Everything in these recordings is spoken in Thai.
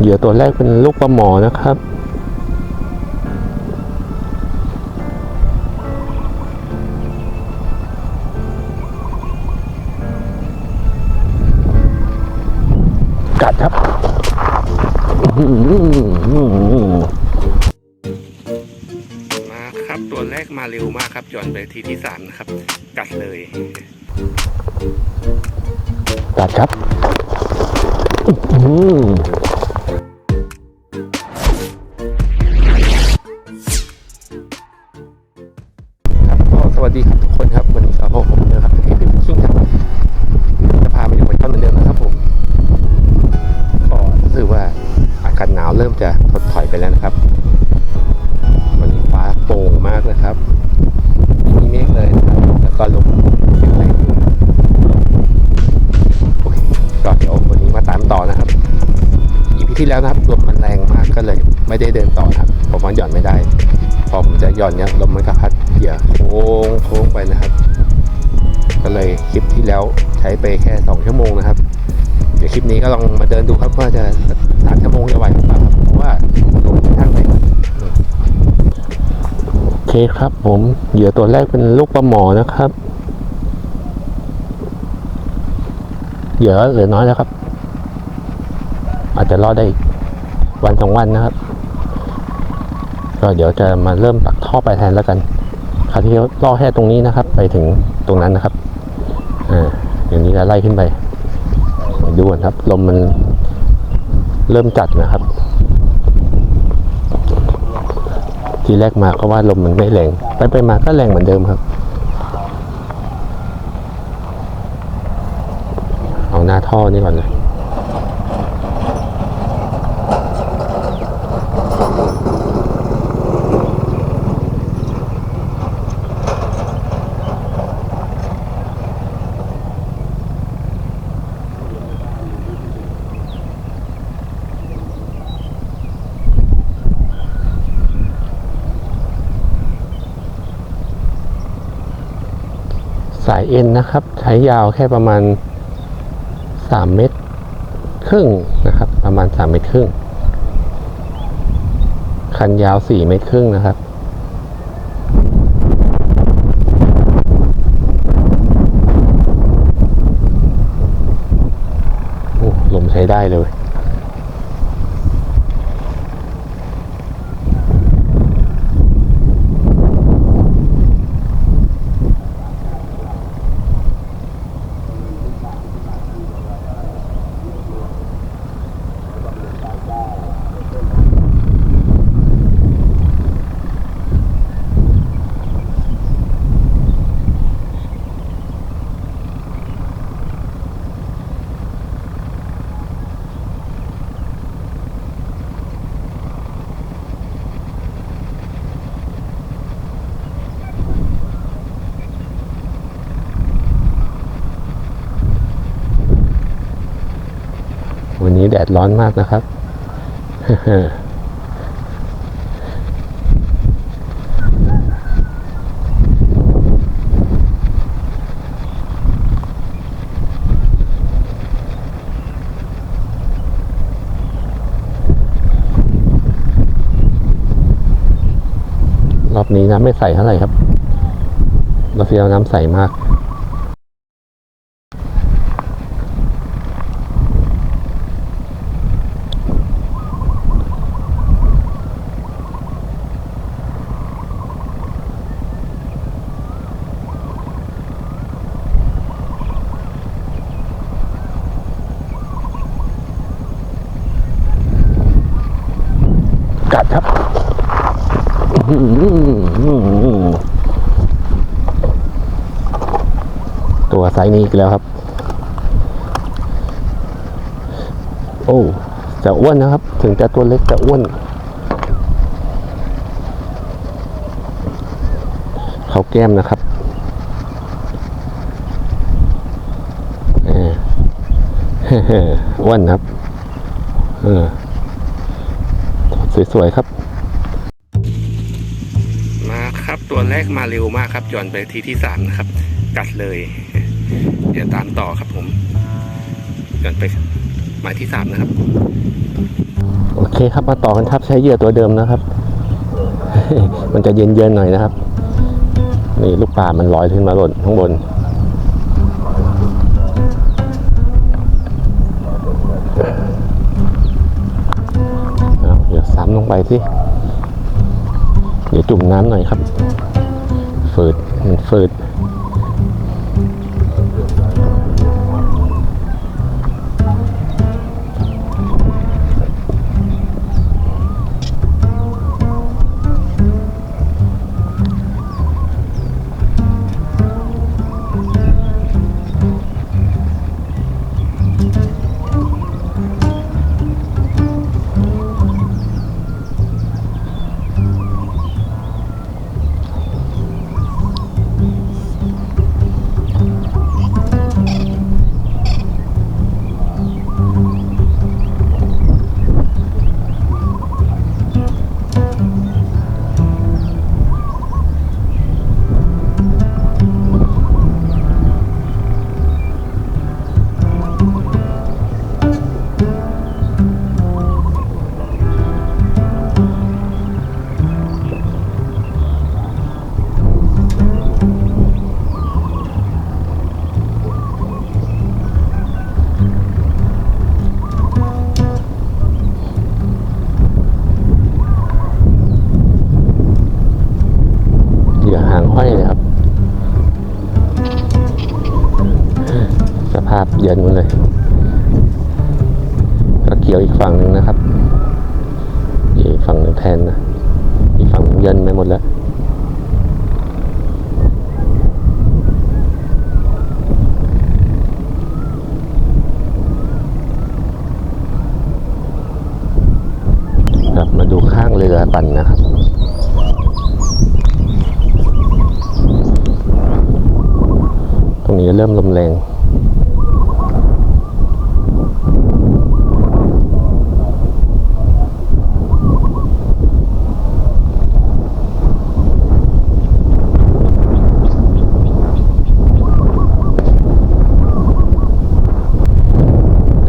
เหยื่อตัวแรกเป็นลูกปลาหมอนะครับ กัดครับอื้อหือมาครับตัวแรกมาเร็วมากครับจอนไปทีที่สามนะครับ กัดเลย กัดครับ อื้อ ที่แล้วนะครับลมมันแรงมากก็เลย ไม่ได้เดินต่อครับผมว่าหย่อนไม่ได้ พอผมจะหย่อนเนี่ยลมมันก็พัดเหยื่อโค้งโค้งไปนะครับ ก็เลยคลิปที่แล้วใช้ไปแค่สองชั่วโมงนะครับ เดี๋ยวคลิปนี้ก็ลองมาเดินดูครับว่าจะสามชั่วโมงจะไหวหรือเปล่าครับเพราะว่าลงทางไปโอเคครับ ผมเหยื่อตัวแรกเป็นลูกปลาหมอนะครับเหยื่อเหลือน้อยแล้วครับ อาจจะรอดได้วันสองวันนะครับ ก็เดี๋ยวจะมาเริ่มปักท่อไปแทนแล้วกันคราวที่ล่อแค่ตรงนี้นะครับ ไปถึงตรงนั้นนะครับอ่าอย่างนี้จะไล่ขึ้นไปดูก่อนครับ ลมมันเริ่มจัดนะครับ ทีแรกมาก็ว่าลมมันไม่แรง ไปไปมาก็แรงเหมือนเดิมครับ เอาหน้าท่อนี่ก่อนเลย เอ็นนะครับ ใช้ยาวแค่ประมาณ 3 เมตรครึ่งนะครับ ประมาณ 3 เมตรครึ่ง คันยาว 4 เมตรครึ่งนะครับโอ้ลมใช้ได้เลย วั นี้แดดร้อนมากนะครับ รอบนี้น้ำไม่ใสเท่าไหร่ครับ เรอบที่แล้วน้ำใสมาก กัดครับตัวไซส์นี้อีกแล้วครับ โอ้จะอ้วนนะครับ ถึงจะตัวเล็กจะอ้วนเขาแก้มนะครับเอออ้วนครับ เออ สวยๆครับ มาครับตัวแรกมาเร็วมากครับจอนไปทีที่สามนะครับ กัดเลย เดี๋ยวตามต่อครับผมจอนไปหมายที่สามนะครับเคครับมาต่อกันครับใช้เหยื่อตัวเดิมนะครับ มันจะเย็นๆหน่อยนะครับ นี่ลูกปลามันลอยขึ้นมาหล่นข้างบนำลงไปสิเดี๋ยวจุ่มน้ำหน่อยครับฝืดมันฝืด ภาพเย็นหมดเลยก็เกี่ยวอีกฝั่งหนึ่งนะครับอีกฝั่งหนึ่งแทนนะ อีกฝั่งหนึ่งเย็นไปหมดแล้ว กลับมาดูข้างเรือปั่นนะครับ ตรงนี้เริ่มลมแรง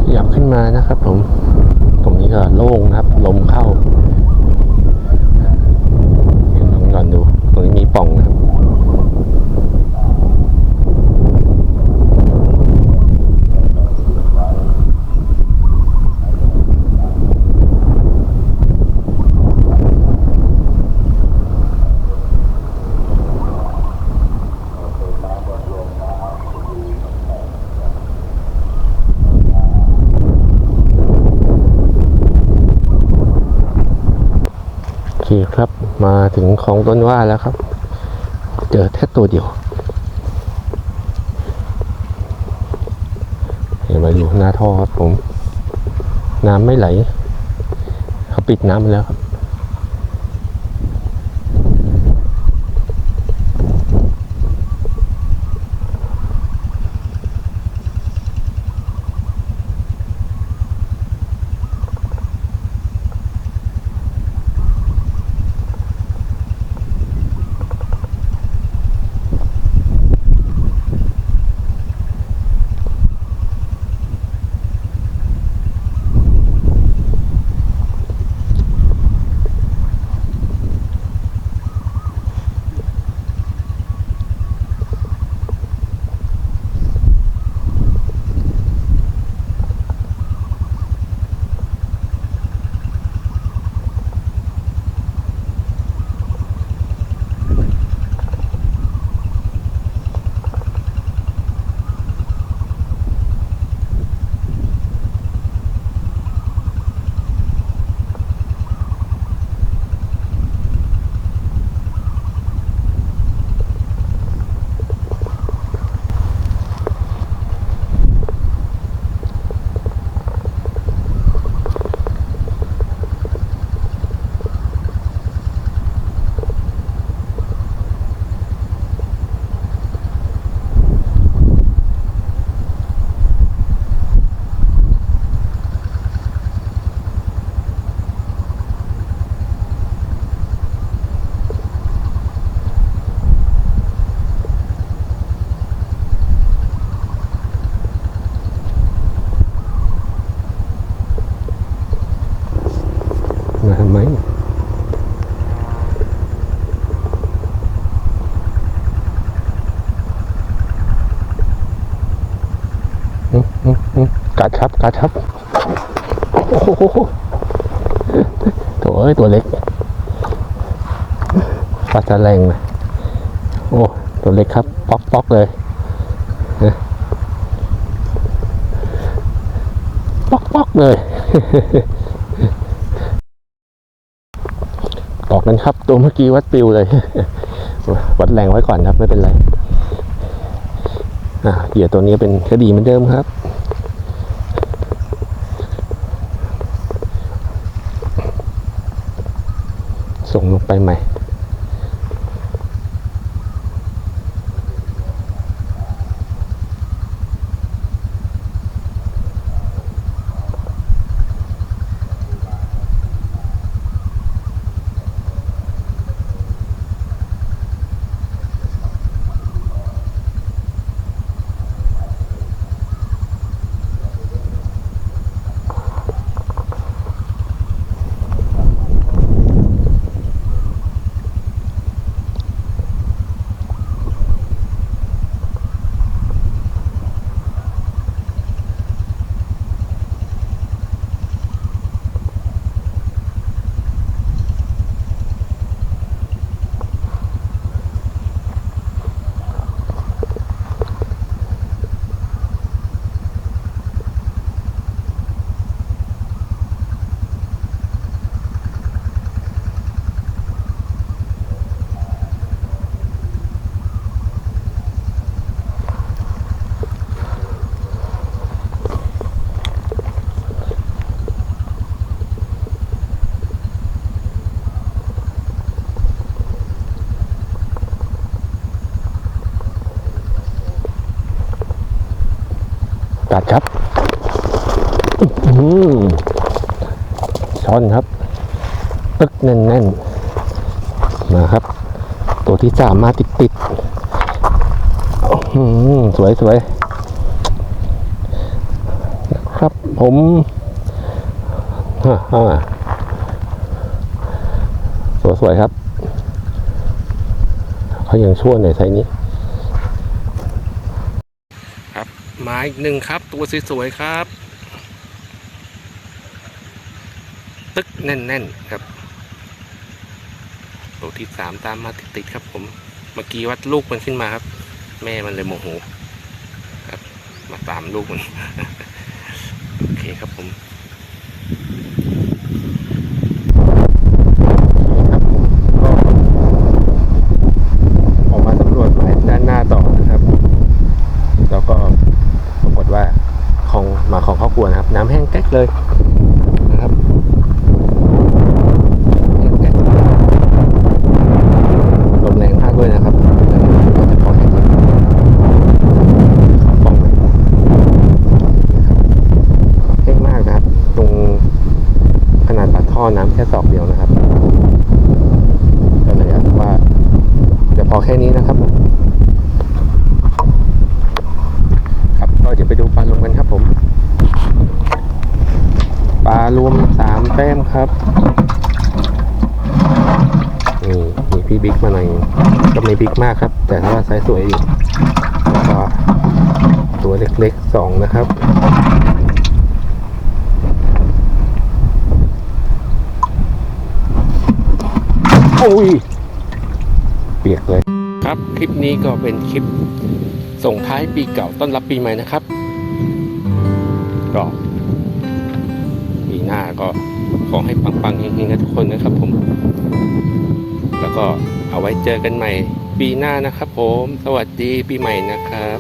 ขยับขึ้น มานะครับผม ตรงนี้ก็โล่งนะครับ ลมเข้า เห็นลองก่อนดู ตรงนี้มีปล่องนะครับ โอเคครับ มา ถึงของต้นว่าแล้วครับ เจอแค่ตัวเดียว เห็นมาอยู่หน้าท่อครับผม น้ำไม่ไหล เขาปิดน้ำแล้วครับ กัดครับกัดครับโอ้โหโถ่เอ้ยตัวเล็กปลาจะแรงนะโอ้ตัวเล็กครับ ป๊อกป๊อกเลยป๊อกป๊อกเลยออกกันครับ ตัวเมื่อกี้วัดปิวเลย วัดแรงไว้ก่อนครับไม่เป็นไร อะเหยื่อตัวนี้เป็นคดีเหมือนเดิมครับ ส่งลงไปใหม่ ช้อนครับตึกแน่นๆมาครับ ตัวที่สามมาติดๆสวยสวยครับผมสวยสวยๆครับเขายังชั่วหน่อยไซนี้ ครับมาอีกหนึ่งครับ ตัวสวยๆครับ ตึกแน่น ๆ ครับตัวที่สามตามมาติดๆครับ ผม เมื่อกี้วัดลูกมันขึ้นมาครับ แม่มันเลยโมโหครับ มาตามลูกมันโอเคครับผมครับก็ออกมาสำรวจหมายด้านหน้าต่อนะครับแล้วก็ปรากฏว่าของมาของครอบครัวนะครับ น้ำแห้งแก๊กเลยนะครับแห้งแก๊กลมแรงมากด้วยนะครับก็จะพอแห้งเลยเขาป้องไว้นะครับแห้งมากนะครับ ตรงขนาดปากท่อน้ำแค่ศอกเดียวนะครับก็เลยอาจว่าจะพอแค่นี้นะครับ ครับก็เดี๋ยวไปดูปลารวมกันครับผมปลารวมสามแต้มครับนี่มีพี่บิ๊กมาหน่อยก็ไม่บิ๊กมากครับ แต่ถ้าว่าไซส์สวยอยู่แล้วก็ตัวเล็กๆสองนะครับ อ้ยเปียกเลยครับคลิปนี้ก็เป็นคลิปส่งท้ายปีเก่าต้อนรับปีใหม่นะครับก็ปีหน้าก็ขอให้ปังๆเฮงๆกันทุกคนนะครับผม แล้วก็เอาไว้เจอกันใหม่ปีหน้านะครับผม สวัสดีปีใหม่นะครับ